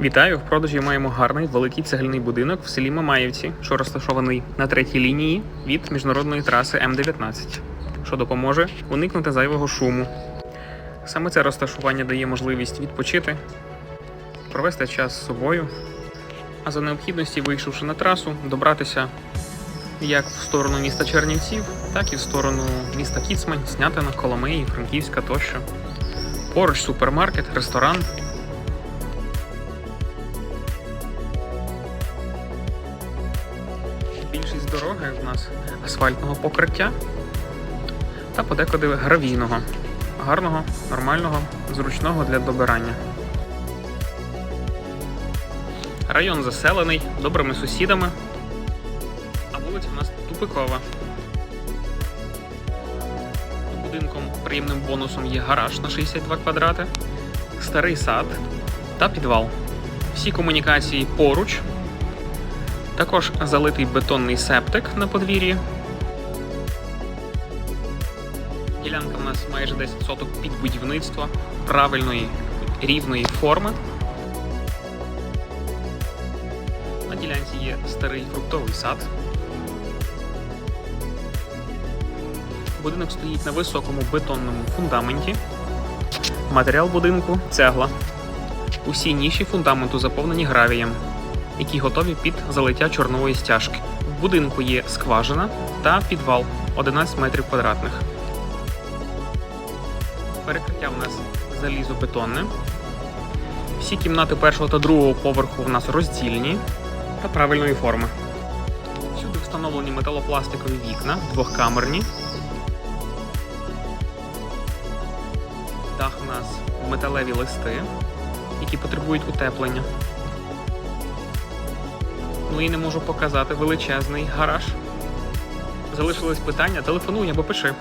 Вітаю! В продажі маємо гарний великий цегляний будинок в селі Мамаївці, що розташований на третій лінії від міжнародної траси М19, що допоможе уникнути зайвого шуму. Саме це розташування дає можливість відпочити, провести час з собою, а за необхідності, вийшовши на трасу, добратися як в сторону міста Чернівців, так і в сторону міста Кіцмань, Снятина, Коломиї, Франківська тощо. Поруч супермаркет, ресторан. Більшість дороги в нас асфальтного покриття та подекуди гравійного, гарного, нормального, зручного для добирання. Район заселений добрими сусідами, а вулиця у нас тупикова. Будинком приємним бонусом є гараж на 62 квадрати, старий сад та підвал. Всі комунікації поруч. Також залитий бетонний септик на подвір'ї. Ділянка в нас майже 10 соток під будівництво правильної рівної форми. На ділянці є старий фруктовий сад. Будинок стоїть на високому бетонному фундаменті. Матеріал будинку цегла. Усі ніші фундаменту заповнені гравієм, які готові під залиття чорнової стяжки. В будинку є скважина та підвал 11 метрів квадратних. Перекриття в нас залізобетонне. Всі кімнати першого та другого поверху в нас роздільні та правильної форми. Всюди встановлені металопластикові вікна, двохкамерні. Дах у нас металеві листи, які потребують утеплення. Ну і не можу показати величезний гараж. Залишились питання, телефонуй або пиши.